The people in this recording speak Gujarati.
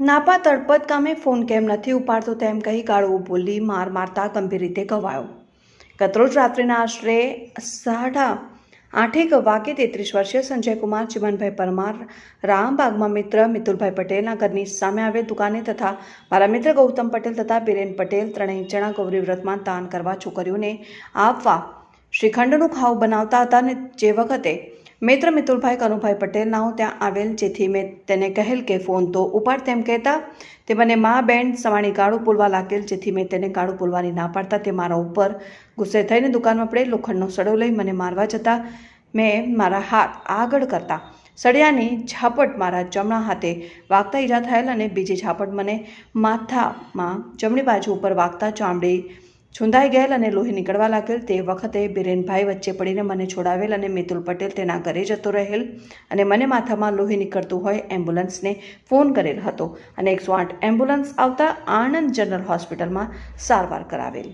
નાપા તળપત ગામે ફોન કેમ નથી ઉપાડતો તેમ કહી ગાળો બોલી માર મારતા ગંભીર રીતે ઘવાયો ગતરોજ રાત્રિના આશરે સાડા આઠેક વાગે તેત્રીસ વર્ષીય સંજયકુમાર ચિમનભાઈ પરમાર, રામબાગમાં મિત્ર મિતુલભાઈ પટેલના ઘરની સામે આવેલ દુકાને તથા મારા મિત્ર ગૌતમ પટેલ તથા બિરેન પટેલ ત્રણેય જણા ગૌરી વ્રતમાં દાન કરવા છોકરીઓને આપવા શ્રીખંડનું ખાવું બનાવતા હતા અને જે વખતે મિત્ર મિતુલભાઈ કનુભાઈ પટેલ નાઓ ત્યાં આવેલ, જેથી મેં તેને કહેલ કે ફોન તો ઉપાડ તેમ કહેતા. તે મને મા બેન સવાણી ગાળું પુલવા લાગેલ, જેથી મેં તેને ગાળું પૂલવાની ના પાડતા. તે મારા ઉપર ગુસ્સે થઈને દુકાનમાં પડે, લોખંડનો સડો લઈ મને મારવા જતા. મેં મારા હાથ આગળ કરતા. સળિયાની ઝાપટ મારા જમણા હાથે વાગતા ઈજા થયેલ અને બીજી ઝાપટ મને માથામાં જમણી બાજુ ઉપર વાગતા ચામડી છૂંદાઈ ગયેલ અને લોહી નીકળવા લાગેલ તે વખતે બિરેનભાઈ વચ્ચે પડીને મને છોડાવેલ અને મિતુલ પટેલ તેના ઘરે જતો રહેલ અને મને માથામાં લોહી નીકળતું હોય એમ્બ્યુલન્સને ફોન કરેલ હતો અને એકસો આઠ એમ્બ્યુલન્સ આવતા આણંદ જનરલ હોસ્પિટલમાં સારવાર કરાવેલ.